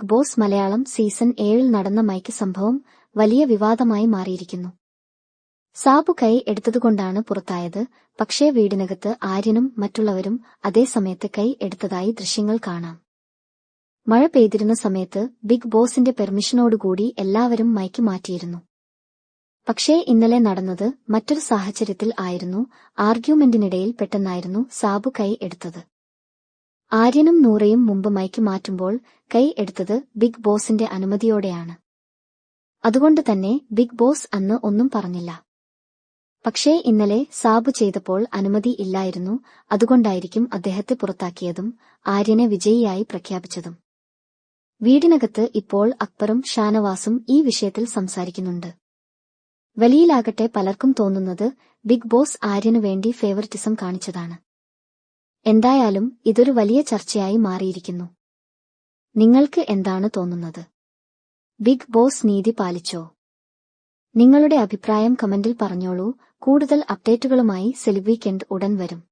Big boss Malayalam season ഏഴിൽ നടന്ന mic സംഭവം വലിയ വിവാദമായി മാറിയിരിക്കുന്നു. സാബു കൈ എടുത്തതുകൊണ്ടാണ് പുറത്തായത്. പക്ഷേ വീടിനകത്ത് ആര്യനും മറ്റുള്ളവരും അതേ സമയത്ത് കൈ എടുത്തതായി ദൃശ്യങ്ങൾ കാണാം. മഴ പെയ്തിരുന്ന സമയത്ത് ബിഗ് ബോസിന്റെ പെർമിഷനോടുകൂടി എല്ലാവരും മൈക്ക് മാറ്റിയിരുന്നു. പക്ഷേ ഇന്നലെ നടന്നത് മറ്റൊരു സാഹചര്യത്തിൽ ആയിരുന്നു. ആർഗ്യുമെന്റിനിടയിൽ പെട്ടെന്നായിരുന്നു സാബു കൈ എടുത്തത്. ആര്യനും നൂറയും മുമ്പ് മൈക്ക് മാറ്റുമ്പോൾ കൈ എടുത്തത് ബിഗ് ബോസിന്റെ അനുമതിയോടെയാണ്. അതുകൊണ്ട് തന്നെ ബിഗ് ബോസ് അന്ന് ഒന്നും പറഞ്ഞില്ല. പക്ഷേ ഇന്നലെ സാബു ചെയ്തപ്പോൾ അനുമതി ഇല്ലായിരുന്നു അതുകൊണ്ടായിരിക്കും അദ്ദേഹത്തെ പുറത്താക്കിയതും ആര്യനെ വിജയിയായി പ്രഖ്യാപിച്ചതും. വീടിനകത്ത് ഇപ്പോൾ അക്ബറും ഷാനവാസും ഈ വിഷയത്തിൽ സംസാരിക്കുന്നുണ്ട്. വലിയിലാകട്ടെ പലർക്കും തോന്നുന്നത് ബിഗ് ബോസ് ആര്യനു വേണ്ടി ഫേവറിറ്റിസം കാണിച്ചതാണ്. എന്തായാലും ഇതൊരു വലിയ ചർച്ചയായി മാറിയിരിക്കുന്നു. നിങ്ങൾക്ക് എന്താണ് തോന്നുന്നത്? ബിഗ് ബോസ് നീതി പാലിച്ചോ? നിങ്ങളുടെ അഭിപ്രായം കമന്റിൽ പറഞ്ഞോളൂ. കൂടുതൽ അപ്ഡേറ്റുകളുമായി സെലിബ് വീക്കെൻഡ് ഉടൻ വരും.